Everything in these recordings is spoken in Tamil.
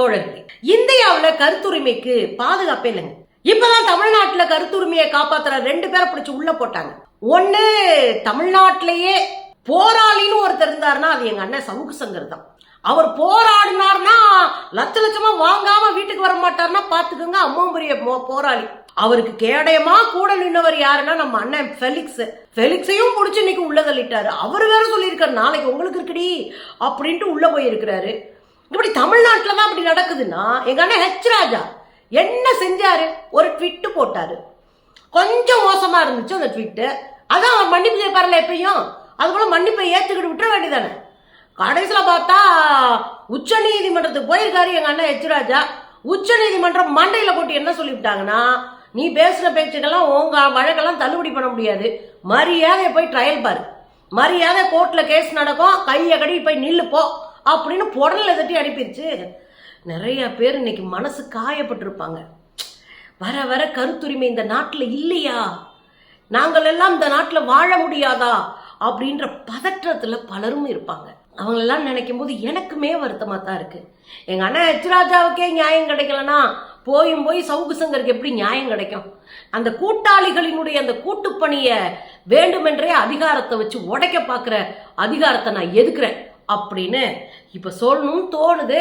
தோழர்களே இந்தியாவில் கருத்துரிமைக்கு பாதுகாப்பே இல்லைங்க. இப்பதான் தமிழ்நாட்டில் கருத்துரிமையை காப்பாத்துற ரெண்டு பேரை பிடிச்சி உள்ள போட்டாங்க. ஒன்னு தமிழ்நாட்டிலேயே போராளின்னு ஒருத்தர் இருந்தாருன்னா அது எங்க அண்ணன் சவுக்கு சங்கர் தான். அவர் போராடினார்னா லட்ச லட்சமா வாங்காம வீட்டுக்கு வர மாட்டார்னா பாத்துக்கோங்க அம்மா பெரிய போராளி. அவருக்கு கேடயமா கூட நின்னவர் யாருன்னா நம்ம அண்ணன் ஃபெலிக்ஸ். ஃபெலிக்ஸையும் பிடிச்சி இன்னைக்கு உள்ள தள்ளிட்டாரு. அவர் வேற சொல்லியிருக்காரு நாளைக்கு உங்களுக்கு இருக்குடி அப்படின்ட்டு உள்ள போயிருக்கிறாரு. இப்படி தமிழ்நாட்டில் தான் அப்படி நடக்குதுன்னா எங்க அண்ணன் ஹெச் ராஜா என்ன செஞ்சாரு? ஒரு ட்விட்டு போட்டாரு. கொஞ்சம் மோசமா இருந்துச்சு அந்த ட்விட்டு அதான் அவர் மன்னிப்பு கேட்பார்ல எப்பயும். அது போல மன்னிப்பை ஏற்றுக்கிட்டு விட்டுற வேண்டியதானே கடைசியில் பார்த்தா உச்ச நீதிமன்றத்துக்கு போயிருக்காரு எங்கள் அண்ணன் எச் ராஜா. உச்ச நீதிமன்றம் போட்டு என்ன சொல்லிவிட்டாங்கன்னா நீ பேசுகிற பேச்சுக்கெல்லாம் உங்க வழக்கெல்லாம் தள்ளுபடி பண்ண முடியாது. மரியாதை போய் ட்ரையல் பாரு. மரியாதை கோர்ட்டில் கேஸ் நடக்கும். கையை கடி போய் நில்லு போ. அப்படின்னு புடலில் தட்டி அனுப்பிடுச்சு நிறைய பேர் இன்னைக்கு மனசு காயப்பட்டிருப்பாங்க. வர வர கருத்துரிமை இந்த நாட்டில் இல்லையா? நாங்கள் எல்லாம் இந்த நாட்டில் வாழ முடியாதா? அப்படின்ற பதற்றத்தில் பலரும் இருப்பாங்க. அவங்களெல்லாம் நினைக்கும் போது எனக்குமே வருத்தமாக தான் இருக்குது எங்கள் அண்ணன் ஹெச்ராஜாவுக்கே நியாயம் கிடைக்கலனா போயும் போய் சவுக்கு சங்கருக்கு எப்படி நியாயம் கிடைக்கும்? அந்த கூட்டாளிகளினுடைய அந்த கூட்டுப்பணியை வேண்டுமென்றே அதிகாரத்தை வச்சு உடைக்க பார்க்குற அதிகாரத்தை நான் எதுக்குறேன்? அப்படின்னு இப்போ சொல்லணும்னு தோணுது.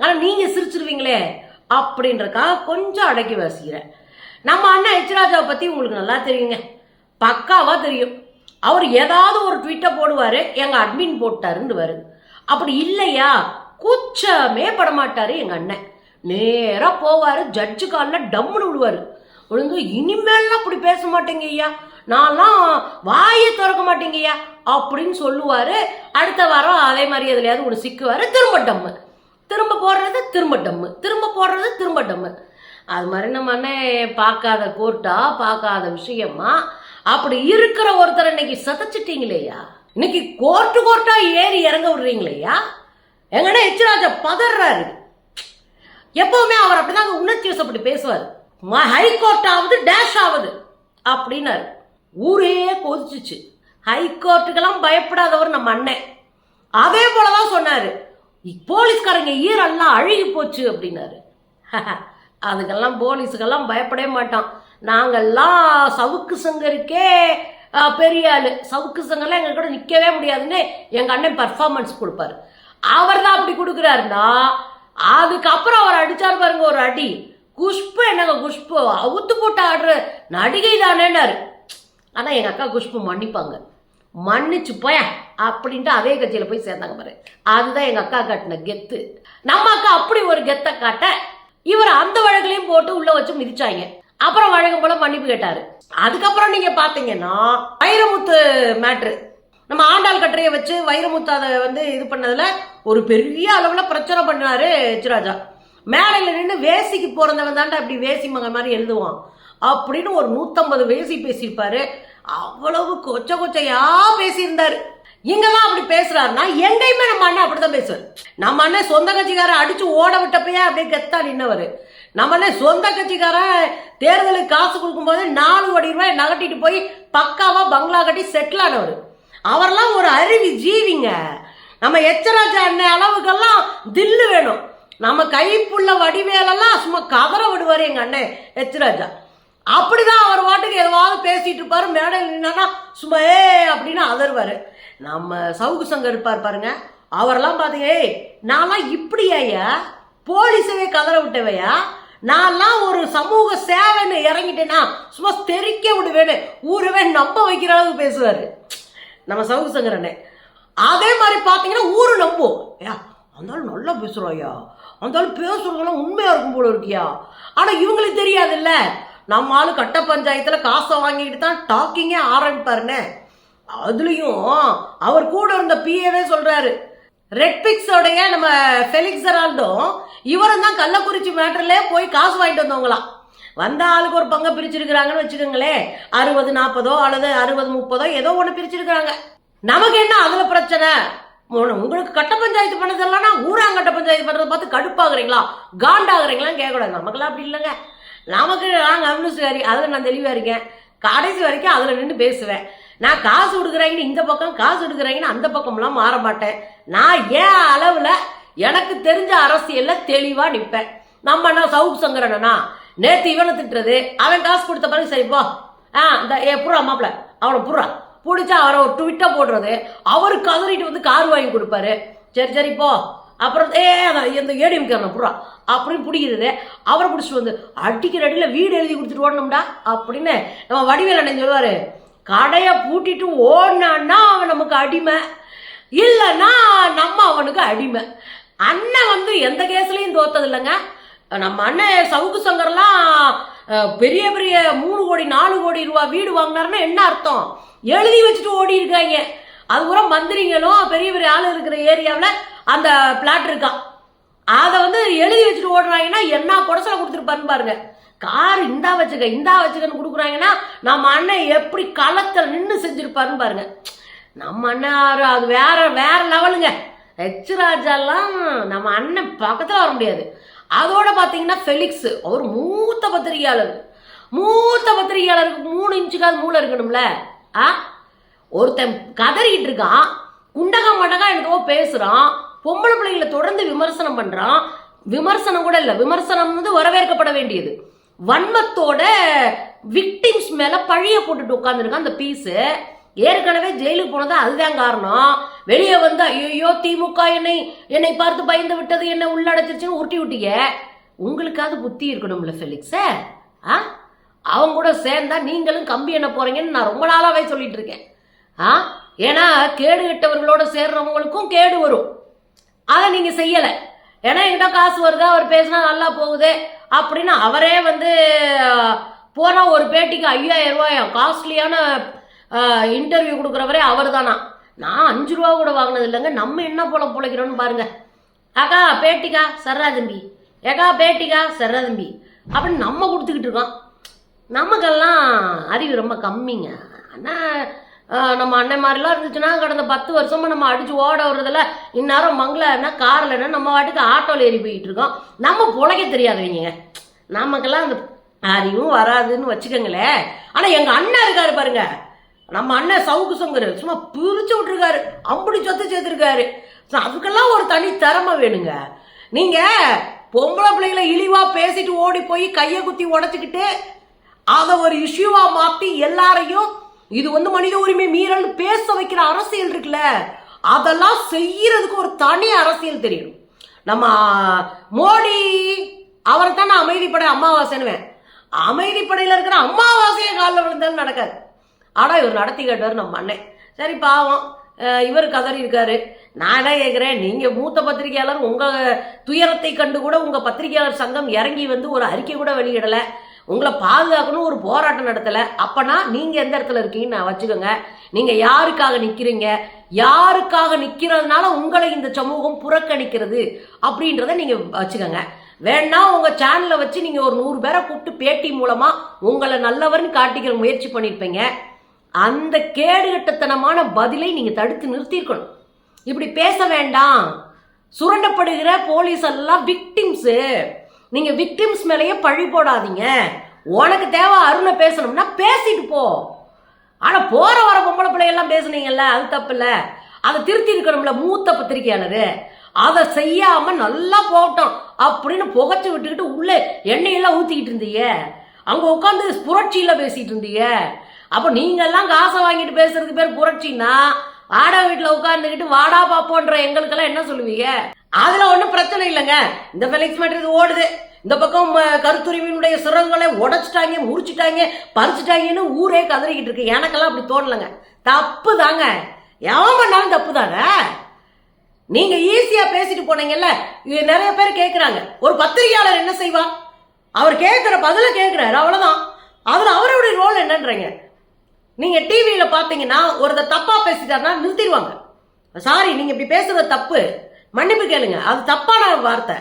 ஆனால் நீங்கள் சிரிச்சிருவீங்களே அப்படின்றக்காக கொஞ்சம் அடக்கி வாசிக்கிறேன். நம்ம அண்ணன் ஹெச்ராஜாவை பற்றி உங்களுக்கு நல்லா தெரியுங்க. பக்காவாக தெரியும். அவர் ஏதாவது ஒரு ட்விட்டை போடுவார் எங்கள் அட்மின் போட்டாருன்னு வரு அப்படி இல்லையா? கூச்சமே படமாட்டார் எங்கள் அண்ணன். நேராக போவார் ஜட்ஜு காலில் டம்முன்னு விடுவார் விழுந்து இனிமேல்லாம் அப்படி பேச மாட்டேங்க ஐயா. நான்லாம் வாயை திறக்க மாட்டேங்க ஐயா. அப்படின்னு சொல்லுவார். அடுத்த வாரம் அதே மாதிரி எதுலையாவது ஒன்று சிக்குவார். திரும்ப டம்மு. திரும்ப போடுறது திரும்ப டம்மு. திரும்ப போடுறது திரும்ப டம்மு. அது மாதிரி நம்ம அண்ணன் பார்க்காத கோர்ட்டா பார்க்காத விஷயமா? அப்படி இருக்கிற ஒருத்தர் இன்னைக்கு சதைச்சிட்டீங்களேயா இன்னைக்கு கோர்ட்டு கோர்ட்டா ஏறி இறங்க விடுறீங்களேயா எங்கன்னா எச்ராஜா பதறாரு. எப்பவுமே அவர் அப்படிதான் உணர்ச்சி வசப்பட்டு பேசுவார். ஹைகோர்ட் ஆகுது டேஷ் ஆகுது அப்படின்னாரு. ஊரே கொதிச்சிச்சு ஹைகோர்ட்டுக்கெல்லாம் பயப்படாதவர் நம்ம அண்ணன். அதே போலதான் சொன்னாரு. போலீஸ்காரங்க ஈரெல்லாம் அழுகி போச்சு அப்படின்னாரு. அதுக்கெல்லாம் போலீஸுக்கெல்லாம் பயப்படவே மாட்டோம் நாங்கெல்லாம் சவுக்கு சங்கருக்கே பெரிய ஆள். சவுக்கு சங்கர்லாம் எங்க கூட நிற்கவே முடியாதுன்னு எங்க அண்ணன் பர்ஃபார்மன்ஸ் கொடுப்பாரு. அவர் தான் அப்படி கொடுக்குறாருன்னா அதுக்கப்புறம் அவர் அடிச்சார் பாருங்க ஒரு அடி. குஷ்பு என்னங்க குஷ்பு? அவுத்து போட்டு ஆடுற நடிகை தானேன்னாரு ஆனால் எங்கள் அக்கா குஷ்பு மன்னிப்பாங்க. மன்னிச்சு போய அப்படின்ட்டு அதே கட்சியில் போய் சேர்ந்தாங்க பாரு. அதுதான் எங்கள் அக்கா காட்டின கெத்து. நம்ம அக்கா அப்படி ஒரு கெத்தை காட்ட இவர் அந்த வழக்குலையும் போட்டு உள்ள வச்சு மிதிச்சாங்க. அப்புறம் வழக்கம் போல மன்னிப்பு கேட்டாரு. அதுக்கப்புறம் நீங்க பாத்தீங்கன்னா வைரமுத்து மேட்ரு நம்ம ஆண்டாள் கட்டுரையை வச்சு வைரமுத்து அதை வந்து இது பண்ணதுல ஒரு பெரிய அளவுல பிரச்சனை பண்ணாரு எச்ராஜா மேடையில் நின்று வேசிக்கு பிறந்தவன் தாண்டா இப்படி வேசி மகன் மாதிரி எழுதுவான். அப்படின்னு ஒரு நூற்றம்பது வேசி பேசியிருப்பாரு. அவ்வளவு கொச்ச கொச்சையா பேசியிருந்தாரு. இங்கெல்லாம் அப்படி பேசுறாருன்னா எங்கேயுமே நம்ம அண்ணன் அப்படிதான் பேசுவார். நம்ம அண்ணன் சொந்த கட்சிக்காரன் அடிச்சு ஓட விட்டப்பையே அப்படியே கெத்தா நின்னவர். நம்ம அண்ணன் சொந்த கட்சிக்காரன் தேர்தலுக்கு காசு கொடுக்கும்போது நாலு கோடி ரூபாய் நகட்டிட்டு போய் பக்காவா பங்களா கட்டி செட்டில் ஆனவர். அவரெல்லாம் ஒரு அருவி ஜீவிங்க. நம்ம எச்சராஜா அண்ணன் அளவுக்கெல்லாம் தில்லு வேணும். நம்ம கைப்புள்ள வடிவேலெல்லாம் சும்மா கதற விடுவார் எங்கள் அண்ணன் எச்சராஜா அப்படிதான் அவர் வாட்டுக்கு எதுவாவது பேசிட்டு இருப்பாரு. மேடையில் நின்னா சும்மா ஏ அப்படின்னு அதருவாரு. நம்ம சவுக்கு சங்கர் இருப்பார் பாருங்க. அவரெல்லாம் பார்த்தீங்க ஏய் நான்லாம் இப்படியாயா போலீஸவே கதற விட்டவையா? நான்லாம் ஒரு சமூக சேவைன்னு இறங்கிட்டேன்னா சும்மா தெறிக்க விடுவேன்னு ஊரவே நம்ப வைக்கிற அளவுக்கு பேசுவார். நம்ம சவுக்கு சங்கர் அதே மாதிரி பார்த்தீங்கன்னா ஊரு நம்பும். ஏ அந்த நல்லா பேசுகிறோம் ஐயா அந்தாலும் பேசுறதெல்லாம் உண்மையா இருக்கும் போல இருக்கியா? ஆனா இவங்களுக்கு தெரியாதுல்ல. நம்ம ஆளு கட்ட பஞ்சாயத்துல காசை வாங்கிட்டு தான் டாக்கிங்கே ஆரம்பிப்பாருன்னு அதுலயும் அவர் கூட இருந்த பிஏவே சொல்றாரு. ரெட் பிக்ஸோடைய நம்ம ஃபெலிக்ஸ் ஜெரால்டும் இவரும் தான் கள்ளக்குறிச்சி மேட்டர்ல போய் காசு வாங்கிட்டு வந்தவங்களாம் வந்த ஆளுக்கு ஒரு பங்கை பிரிச்சிருக்கிறாங்கன்னு வச்சுக்கோங்களேன். அறுபது நாற்பதோ அல்லது அறுபது முப்பதோ ஏதோ ஒன்று பிரிச்சிருக்கிறாங்க. நமக்கு என்ன அதுல பிரச்சனை? உங்களுக்கு கட்ட பஞ்சாயத்து பண்ணதெல்லாம் ஊராங்கட்ட பஞ்சாயத்து பண்ணுறத பார்த்து கடுப்பாகிறீங்களா? காண்டாகிறீங்களான்னு கேட்கக்கூடாது. நமக்கெல்லாம் அப்படி இல்லைங்க. நமக்கு நான் கம்யூனிஸ்ட்காரி அதில் நான் தெளிவாக இருக்கேன். கடைசி வரைக்கும் அதில் நின்று பேசுவேன். நான் காசு கொடுக்குறாங்கன்னு இந்த பக்கம் காசு கொடுக்குறாங்கன்னு அந்த பக்கம்லாம் மாற மாட்டேன். நான் ஏன் அளவில் எனக்கு தெரிஞ்ச அரசியலில் தெளிவாக நிற்பேன் நம்ம என்ன சவுக் சங்கரனா நேற்று இவனை திட்டுறது அவன் காசு கொடுத்த பிறகு சரிப்பா ஆ இந்த ஏ புறா மாப்பிள அவனை புறா. பிடிச்சா அவரை ஒரு ட்விட்டை போடுறது. அவர் கதறிட்டு வந்து கார் வாங்கி கொடுப்பாரு. சரி சரி போ. அப்புறம் ஏ அதான் இந்த ஏடிஎம் புறா அப்படின்னு பிடிக்கிறது அவரை பிடிச்சிட்டு வந்து அடிக்கிற அடியில் வீடு எழுதி கொடுத்துட்டு ஓடணும்டா அப்படின்னு நம்ம வடிவேல் அண்ணன் சொல்லுவார். கடையை பூட்டிட்டு ஓடினான்னா அவன் நமக்கு அடிமை. இல்லைன்னா நம்ம அவனுக்கு அடிமை. அண்ணன் வந்து எந்த கேஸ்லையும் தோத்தது இல்லைங்க நம்ம அண்ணன் சவுக்கு சங்கர்லாம் பெரிய பெரிய மூணு கோடி நாலு கோடி ரூபா வீடு வாங்கினாருன்னா என்ன அர்த்தம்? எழுதி வச்சுட்டு ஓடி இருக்காங்க அது கூட மந்திரிங்களும் பெரிய பெரிய ஆள் இருக்கிற ஏரியாவில் அந்த பிளாட் இருக்கான் அதை வந்து எழுதி வச்சுட்டு ஓடுறாங்கன்னா என்ன குடசலை கொடுத்துருப்பாருன்னு பாருங்க. கார் இந்தா வச்சுக்க இந்தா வச்சுக்கன்னு கொடுக்குறாங்கன்னா நம்ம அண்ணன் எப்படி களத்தில் நின்று செஞ்சிருப்பாருன்னு பாருங்க. நம்ம அண்ணன் அது வேற வேற லெவலுங்க ஹெச் ராஜாலாம் நம்ம அண்ணன் பக்கத்தில் வர முடியாது. அதோட பார்த்தீங்கன்னா ஃபெலிக்ஸ் அவர் மூத்த பத்திரிகையாளர். மூத்த பத்திரிகையாளருக்கு மூணு இன்ச்சுக்காவது மூளை இருக்கணும்ல? ஆ? ஒருத்தன் கதறிக்கிட்டு இருக்கான் குண்டகா மண்டகா என்னதோ பேசுகிறான் பொம்பளை பிள்ளைகளை தொடர்ந்து விமர்சனம் பண்ணுறான் விமர்சனம் கூட இல்லை விமர்சனம் வந்து வரவேற்கப்பட வேண்டியது. வன்மத்தோட விக்டிம்ஸ் மேலே பழிய போட்டுட்டு உட்காந்துருக்கான் அந்த பீஸு. ஏற்கனவே ஜெயிலுக்கு போனது அதுதான் காரணம். வெளியே வந்து ஐயோ திமுக என்னை என்னை பார்த்து பயந்து விட்டது என்னை உள்ளடைச்சிருச்சுன்னு உருட்டி விட்டீங்க உங்களுக்காவது புத்தி இருக்கணும்ல ஃபெலிக்ஸ. ஆ? அவங்க கூட சேர்ந்தா நீங்களும் கம்பி என்ன போறீங்கன்னு நான் ரொம்ப நாளாவே சொல்லிட்டு இருக்கேன். ஆ? ஏன்னா கேடு கெட்டவர்களோட சேர்றவங்களுக்கும் கேடு வரும். அதை நீங்க செய்யல. ஏன்னா என்கிட்ட காசு வருதா அவர் பேசினா நல்லா போகுது அப்படின்னு அவரே வந்து போனால் ஒரு பேட்டிக்கு ஐயாயிரம் ரூபாயாம் காஸ்ட்லியான இன்டர்வியூ கொடுக்குறவரே அவர் தானா நான் அஞ்சு ரூபா கூட வாங்கினது இல்லைங்க. நம்ம என்ன போல பிழைக்கிறோன்னு பாருங்க. அக்கா பேட்டிக்கா சர்ரா தம்பி. ஏக்கா பேட்டிக்கா சர்ரா தம்பி. அப்படின்னு நம்ம கொடுத்துக்கிட்டு இருக்கோம். நமக்கெல்லாம் அறிவு ரொம்ப கம்மிங்க. ஆனால் நம்ம அண்ணன் மாதிரிலாம் இருந்துச்சுன்னா கடந்த பத்து வருஷமா நம்ம அடிச்சு ஓட வர்றதுல இந்நேரம் மங்களன்னா கார்லன்னா நம்ம வாட்டுக்கு ஆட்டோவில் ஏறி போயிட்டு இருக்கோம். நம்ம பிழைக்க தெரியாதவங்க நமக்கெல்லாம் அந்த அறிவும் வராதுன்னு வச்சுக்கோங்களேன். ஆனால் எங்கள் அண்ணன் இருக்காரு பாருங்கள் நம்ம அண்ணன் சவுக்கு சொங்கரு சும்மா பிரிச்சு விட்டுருக்காரு. அம்புடி சொத்து சேர்த்துருக்காரு. அதுக்கெல்லாம் ஒரு தனி திறமை வேணுங்க. நீங்க பொம்பளை பிள்ளைகளை இழிவா பேசிட்டு ஓடி போய் கையை குத்தி உடச்சிக்கிட்டு அதை ஒரு இஷ்யூவா மாத்தி எல்லாரையும் இது வந்து மனித உரிமை மீறல் பேச வைக்கிற அரசியல் இருக்குல்ல அதெல்லாம் செய்யறதுக்கு ஒரு தனி அரசியல் தெரியணும். நம்ம மோடி அவரை தான் நான் அமைதிப்படை அமாவாசைன்னுவேன். அமைதிப்படையில் இருக்கிற அமாவாசையை காலில் விழுந்தாலும் நடக்காது. ஆனால் இவர் நடத்தி கேட்டார் நம்ம அண்ணன். சரி பாவம். இவர் கதறி இருக்காரு நான் என்ன கேட்குறேன் நீங்கள் மூத்த பத்திரிகையாளர் உங்கள் துயரத்தை கண்டு கூட உங்கள் பத்திரிகையாளர் சங்கம் இறங்கி வந்து ஒரு அறிக்கை கூட வெளியிடலை. உங்களை பாதுகாக்கணும் ஒரு போராட்டம் நடத்தலை. அப்பனா நீங்கள் எந்த இடத்துல இருக்கீங்கன்னு நான் வச்சுக்கோங்க. நீங்கள் யாருக்காக நிற்கிறீங்க யாருக்காக நிற்கிறதுனால உங்களை இந்த சமூகம் புறக்கணிக்கிறது? அப்படின்றத நீங்கள் வச்சுக்கோங்க. வேணா உங்கள் சேனலை வச்சு நீங்கள் ஒரு நூறு பேரை கூப்பிட்டு பேட்டி மூலமாக உங்களை நல்லவர்னு காட்டிக்கிற முயற்சி பண்ணிருப்பீங்க. அந்த கேடுகட்டத்தனமான பதிலை நீங்கள் தடுத்து நிறுத்தியிருக்கணும். இப்படி பேச வேண்டாம். சுரண்டப்படுகிற போலீஸ் எல்லாம் விக்டிம்ஸு நீங்கள் விக்டிம்ஸ் மேலேயே பழி போடாதீங்க. உனக்கு தேவை அருணை பேசணும்னா பேசிட்டு போ. ஆனால் போகிற வர பொம்பளை பிள்ளையெல்லாம் பேசுனீங்கல்ல அது தப்பு அதை திருத்தி இருக்கணும்ல மூத்த பத்திரிகையாளர். அதை செய்யாம நல்லா போகட்டும் அப்படின்னு புகச்சு விட்டுக்கிட்டு உள்ளே எண்ணெயெல்லாம் ஊற்றிக்கிட்டு இருந்தீங்க. அங்கே உட்காந்து புரட்சியில் பேசிகிட்டு இருந்தீங்க. அப்ப நீங்க எல்லாம் காசை வாங்கிட்டு பேசுறதுக்கு பேர் புரட்சின்னா வாடகை வீட்டுல உட்காந்துக்கிட்டு வாடா பாப்போன்ற எங்களுக்கெல்லாம் என்ன சொல்லுவீங்க? அதுல ஒண்ணும் பிரச்சனை இல்லைங்க. இந்த ஃபெலிக்ஸ் மேட்டர் ஓடுது. இந்த பக்கம் ம, கருத்துரிமையினுடைய சிறகுகளை உடைச்சிட்டாங்க முறிச்சிட்டாங்க பறிச்சிட்டாங்கன்னு ஊரே கதறிக்கிட்டு இருக்கு. எனக்கெல்லாம் அப்படி தோணலைங்க. தப்பு தாங்க எவன் பண்ணாலும் தப்பு தாங்க நீங்க ஈஸியா பேசிட்டு போனீங்கல்ல இது நிறைய பேர் கேக்குறாங்க. ஒரு பத்திரிகையாளர் என்ன செய்வான் அவர் கேட்கிற பதில கேட்கிறாரு அவ்வளவுதான். அதுல அவருடைய ரோல் என்னன்றீங்க? நீங்க டிவியில பாத்தீங்கன்னா ஒருத்தர் தப்பா பேசிட்டாருன்னா நிறுத்திடுவாங்க. சாரி நீங்க இப்படி பேசுறது தப்பு. மன்னிப்பு கேளுங்க. அது தப்பான வார்த்தை.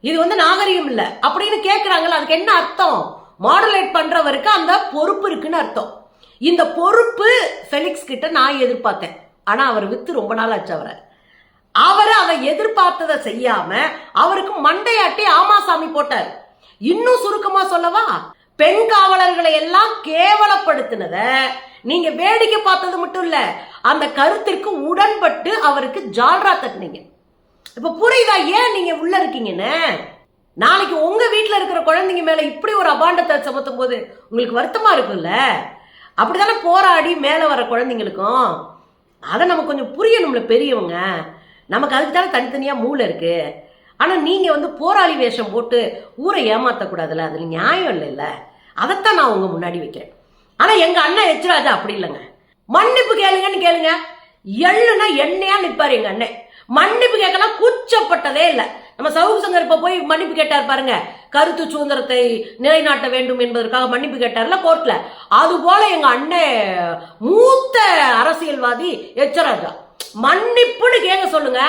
இது வந்து நாகரிகம் இல்ல. அப்படின்னு கேக்குறாங்கல்ல அதுக்கு என்ன அர்த்தம்? மாடுலேட் பண்றவருக்கு அந்த பொறுப்பு இருக்குன்னு அர்த்தம். இந்த பொறுப்பு ஃபெலிக்ஸ் கிட்ட நான் எதிர்பார்த்தேன். ஆனா அவர் வித்து ரொம்ப நாள் ஆச்சு அவரை. அவர் அதை எதிர்பார்த்ததை செய்யாம அவருக்கு மண்டையாட்டி ஆமாசாமி போட்டார். இன்னும் சுருக்கமா சொல்லவா? பெண் காவலர்களை எல்லாம் கேவலப்படுத்தினத நீங்க வேடிக்கை பார்த்தது மட்டும் இல்ல அந்த கருத்திற்கு உடன்பட்டு அவருக்கு ஜால்ரா தட்டினீங்க. இப்ப புரியுதா? ஏன் நீங்க உள்ள இருக்கீங்கன்னு? நாளைக்கு உங்க வீட்டுல இருக்கிற குழந்தைங்க மேல இப்படி ஒரு அபாண்டத்தை சுமத்தும் போது உங்களுக்கு வருத்தமா இருக்கும்ல? அப்படிதானே போராடி மேல வர குழந்தைங்களுக்கும்? அதை நம்ம கொஞ்சம் புரியணும்ல பெரியவங்க. நமக்கு அதுக்கு தானே தனித்தனியா மூளை இருக்கு. ஆனால் நீங்கள் வந்து போராளி வேஷம் போட்டு ஊரை ஏமாற்றக்கூடாதுல்ல அதில் நியாயம் இல்லைல்ல. அதைத்தான் நான் உங்கள் முன்னாடி வைக்கிறேன். ஆனால் எங்கள் அண்ணன் எச்ராஜா அப்படி இல்லைங்க. மன்னிப்பு கேளுங்கன்னு கேளுங்க. எள்ளுனா எண்ணெயா நிற்பார் எங்கள் அண்ணன். மன்னிப்பு கேட்கலாம் கூச்சப்பட்டதே இல்லை. நம்ம சவுக்கு சங்கர் இப்போ போய் மன்னிப்பு கேட்டார் பாருங்க. கருத்து சுதந்திரத்தை நிலைநாட்ட வேண்டும் என்பதற்காக மன்னிப்பு கேட்டார்ல கோர்ட்ல அது போல எங்க அண்ணன் மூத்த அரசியல்வாதி எச்சராஜா மன்னிப்புன்னு கேட்க சொல்லுங்க.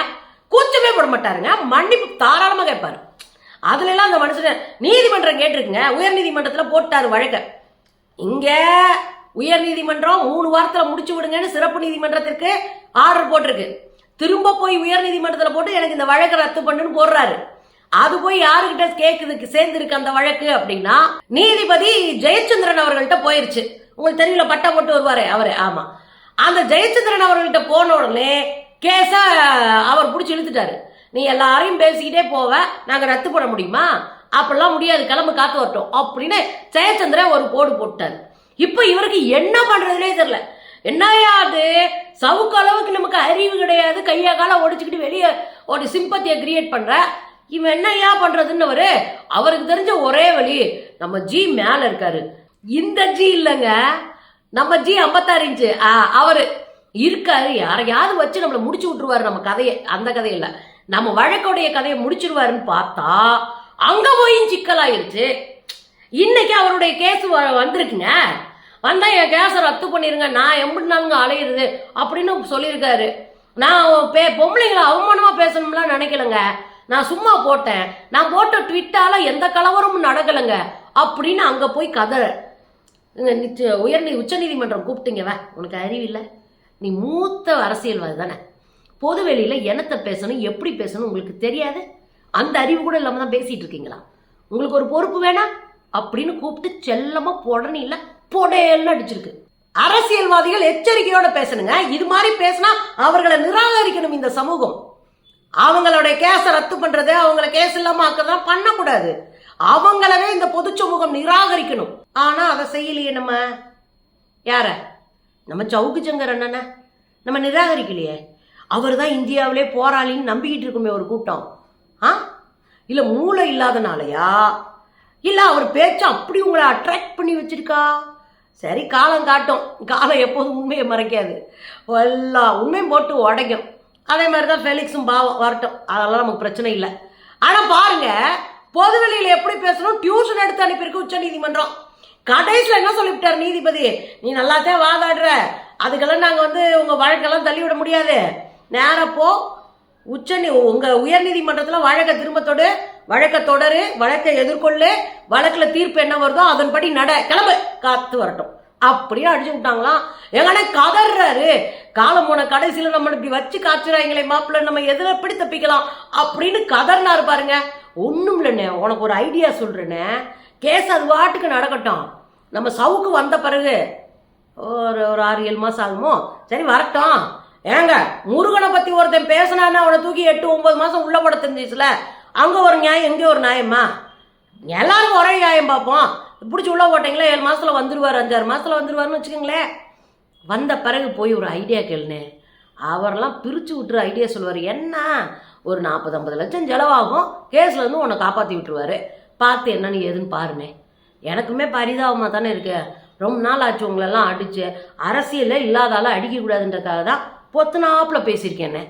கூச்சமே போட மாட்டாருங்க. மன்னிப்பு தாராளமாக கேட்பாரு. அதுல எல்லாம் அந்த மனுஷன் நீதிமன்றம் கேட்டிருக்குங்க. உயர் நீதிமன்றத்துல போட்டாரு வழக்க. இங்க உயர் நீதிமன்றம் மூணு வாரத்தில் முடிச்சு விடுங்கன்னு சிறப்பு நீதிமன்றத்திற்கு ஆர்டர் போட்டிருக்கு. திரும்ப போய் உயர் நீதிமன்றத்தில் போட்டு எனக்கு இந்த வழக்கை ரத்து பண்ணுன்னு போடுறாரு. அது போய் யாருக்கிட்ட கேக்குதுக்கு சேர்ந்துருக்கு அந்த வழக்கு அப்படின்னா நீதிபதி ஜெயச்சந்திரன் அவர்கள்ட்ட போயிருச்சு. உங்களுக்கு தெரியல பட்டா போட்டு வருவாரு அவரு. ஆமா. அந்த ஜெயச்சந்திரன் அவர்கள்ட்ட போன உடனே கேஸை அவர் பிடிச்சி இழுத்துட்டாரு. நீ எல்லாரையும் பேசிக்கிட்டே போவ நாங்கள் ரத்து பண்ண முடியுமா? அப்படிலாம் முடியாது கிளம்பு காத்து வரட்டும் அப்படின்னு ஜெயச்சந்திரன் ஒரு போடு போட்டாரு. இப்போ இவருக்கு என்ன பண்ணுறதுனே தெரில என்னையாது சவுக்கு அளவுக்கு நமக்கு அறிவு கிடையாது கையா காலை ஒடிச்சுக்கிட்டு வெளியே ஒரு சிம்பத்தியை கிரியேட் பண்ணுற இவன் என்னையா பண்ணுறதுன்னு அவரு அவருக்கு தெரிஞ்ச ஒரே வழி நம்ம ஜி மேலே இருக்காரு. இந்த ஜி இல்லைங்க. நம்ம ஜி ஐம்பத்தாறு இன்ச்சு. ஆ, அவரு இருக்காரு. யாரையாவது வச்சு நம்மளை முடிச்சு விட்டுருவாரு நம்ம கதையை. அந்த கதையில். நம்ம வழக்குடைய கதையை முடிச்சிருவாருன்னு பார்த்தா அங்க போய் சிக்கலாயிருச்சு. இன்னைக்கு அவருடைய கேஸ் வந்திருக்குங்க. வந்தா என் கேஸை ரத்து பண்ணிருங்க. நான் எம்பிட்டு நாளுங்க அலையிறது அப்படின்னு சொல்லியிருக்காரு. நான் பே பொம்பளைங்களை அவமானமா பேசணும்லாம் நினைக்கலங்க. நான் சும்மா போட்டேன். நான் போட்ட ட்விட்டால எந்த கலவரமும் நடக்கலைங்க. அப்படின்னு அங்க போய் கதை இங்க நிச்ச உயர்நீ உச்சநீதிமன்றம் கூப்பிட்டீங்க உனக்கு அறிவில்லை நீ மூத்த அரசியல்வாதி தானே. பொதுவெளியில் என்னத்தை பேசணும் எப்படி பேசணும் உங்களுக்கு தெரியாது? அந்த அறிவு கூட இல்லாமல் தான் பேசிகிட்டு இருக்கீங்களா? உங்களுக்கு ஒரு பொறுப்பு வேணாம் அப்படின்னு கூப்பிட்டு செல்லமாக பொடனி இல்லை பொடையல்னு அடிச்சிருக்கு. அரசியல்வாதிகள் எச்சரிக்கையோட பேசணுங்க. இது மாதிரி பேசினா அவர்களை நிராகரிக்கணும் இந்த சமூகம். அவங்களுடைய கேஸை ரத்து பண்றது அவங்கள கேஸ் இல்லாம ஆக்கதான் பண்ணக்கூடாது. அவங்களவே இந்த பொது சமூகம் நிராகரிக்கணும். ஆனா அதை செய்யலையே நம்ம. யார? நம்ம சவுக்கு சங்கர் அண்ணனை நம்ம நிராகரிக்கலையே. அவர் தான் இந்தியாவிலே போராளின்னு நம்பிக்கிட்டு இருக்குமே ஒரு கூட்டம். ஆ? இல்லை மூளை இல்லாதனாலயா? இல்லை அவர் பேச்சு அப்படி உங்களை அட்ராக்ட் பண்ணி வச்சிருக்கா? சரி காலம் காட்டும். காலம் எப்போதும் உண்மையை மறைக்காது. எல்லாம் உண்மையும் போட்டு உடைக்கும். அதே மாதிரி தான் ஃபெலிக்ஸும் பாவம் வரட்டும். அதெல்லாம் நமக்கு பிரச்சனை இல்லை. ஆனால் பாருங்கள் பொதுவெளியில் எப்படி பேசணும்? டியூஷன் எடுத்து அனுப்பியிருக்கு உச்ச நீதிமன்றம் கடைசியில் என்ன சொல்லிவிட்டார் நீதிபதி? நீ நல்லாத்தான் வாதாடுற. அதுக்கெல்லாம் நாங்கள் வந்து உங்கள் வழக்கெல்லாம் தள்ளி விட முடியாது. நேரப்போ போ. உச்ச நீ உங்க வழக்கை திரும்பத்தோடு வழக்கை தொடரு. வழக்கை எதிர்கொள்ளு. வழக்கில் தீர்ப்பு என்ன வருதோ அதன்படி நட. கிளம்பு. காத்து வரட்டும். அப்படியே அடிச்சு விட்டாங்களாம். எங்கண்ணே கதறாரு காலம் போன கடைசியில் நம்ம இப்படி வச்சு காய்ச்சுறாங்களே மாப்பிள்ள நம்ம எதில் எப்படி தப்பிக்கலாம்? அப்படின்னு கதறினாரு பாருங்க. ஒன்றும் இல்லைண்ணே உனக்கு ஒரு ஐடியா சொல்கிறேண்ணே கேஸ் அது வாட்டுக்கு நடக்கட்டும். நம்ம சவுக்கு வந்த பிறகு ஒரு ஒரு ஆறு ஏழு மாதம் ஆகுமோ? சரி வரட்டும். ஏங்க முருகனை பற்றி ஒருத்தன் பேசினான்னா அவனை தூக்கி எட்டு ஒம்பது மாதம் உள்ள போட தெரிஞ்சிச்சுல. அங்கே ஒரு நியாயம் எங்கே ஒரு நியாயமா? எல்லாரும் ஒரே நியாயம் பார்ப்போம். பிடிச்சி உள்ள போட்டீங்களா ஏழு மாதத்தில் வந்துடுவார் அஞ்சாறு மாதத்தில் வந்துருவாருன்னு வச்சுக்கோங்களேன் வந்த பிறகு போய் ஒரு ஐடியா கேளுனே. அவரெல்லாம் பிரித்து விட்டுற ஐடியா சொல்லுவார் என்ன? ஒரு நாற்பது ஐம்பது லட்சம் செலவாகும். கேஸில் இருந்து உன்னை காப்பாற்றி விட்டுருவாரு. பார்த்து என்னன்னு ஏதுன்னு பாருனே. எனக்குமே பரிதாபமாக தானே இருக்கு. ரொம்ப நாள் ஆச்சு உங்களெல்லாம் அடிச்சு. அரசியலில் இல்லாதால அடிக்கக்கூடாதுன்றதுக்காக தான் பொத்துனாப்பில் பேசியிருக்கேனே.